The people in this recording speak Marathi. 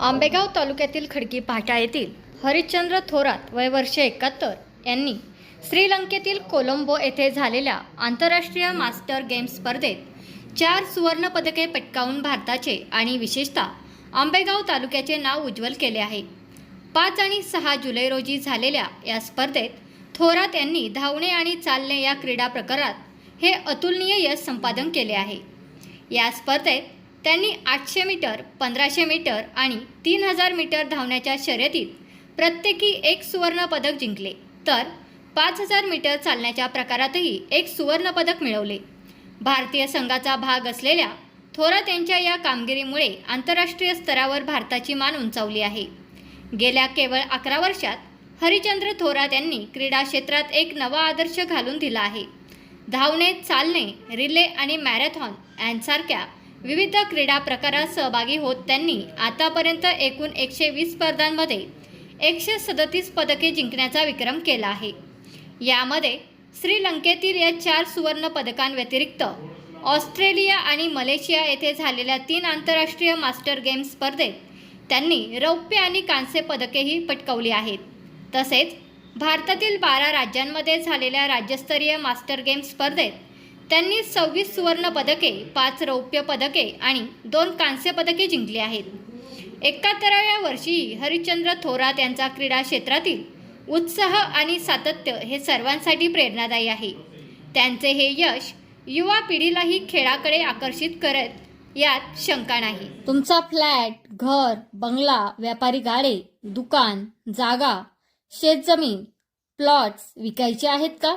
आंबेगाव तालुक्यातील खडकी पाटा येथील हरिश्चंद्र थोरात वय वर्ष एकाहत्तर यांनी श्रीलंकेतील कोलंबो येथे झालेल्या आंतरराष्ट्रीय मास्टर गेम स्पर्धेत चार सुवर्णपदके पटकावून भारताचे आणि विशेषतः आंबेगाव तालुक्याचे नाव उज्ज्वल केले आहे. पाच आणि सहा जुलै रोजी झालेल्या या स्पर्धेत थोरात यांनी धावणे आणि चालणे या क्रीडा प्रकारात हे अतुलनीय यश संपादन केले आहे. या स्पर्धेत त्यांनी आठशे मीटर पंधराशे मीटर आणि तीन हजार मीटर धावण्याच्या शर्यतीत प्रत्येकी एक सुवर्णपदक जिंकले. तर पाच हजार मीटर चालण्याच्या प्रकारातही एक सुवर्णपदक मिळवले. भारतीय संघाचा भाग असलेल्या थोरात यांच्या या कामगिरीमुळे आंतरराष्ट्रीय स्तरावर भारताची मान उंचावली आहे. गेल्या केवळ अकरा वर्षात हरिचंद्र थोरात यांनी क्रीडा क्षेत्रात एक नवा आदर्श घालून दिला आहे. धावणे चालणे रिले आणि मॅरेथॉन यांसारख्या विविध क्रीडा प्रकारात सहभागी होत त्यांनी आतापर्यंत एकूण एकशे वीस स्पर्धांमध्ये एकशे सदतीस पदके जिंकण्याचा विक्रम केला आहे. यामध्ये श्रीलंकेतील या चार सुवर्ण पदकांव्यतिरिक्त ऑस्ट्रेलिया आणि मलेशिया येथे झालेल्या तीन आंतरराष्ट्रीय मास्टर गेम स्पर्धेत त्यांनी रौप्य आणि कांस्य पदकेही पटकवली आहेत. तसेच भारतातील बारा राज्यांमध्ये झालेल्या राज्यस्तरीय मास्टर गेम स्पर्धेत त्यांनी सव्वीस सुवर्ण पदके पाच रौप्य पदके आणि दोन कांस्य पदके जिंकली आहेत. एकाहत्तराव्या वर्षी हरिश्चंद्र थोरात यांचा क्रीडा क्षेत्रातील उत्साह आणि सातत्य हे सर्वांसाठी प्रेरणादायी आहे. त्यांचे हे यश युवा पिढीलाही खेळाकडे आकर्षित करत यात शंका नाही. तुमचा फ्लॅट घर बंगला व्यापारी गाडे दुकान जागा शेतजमीन प्लॉट्स विकायचे आहेत का?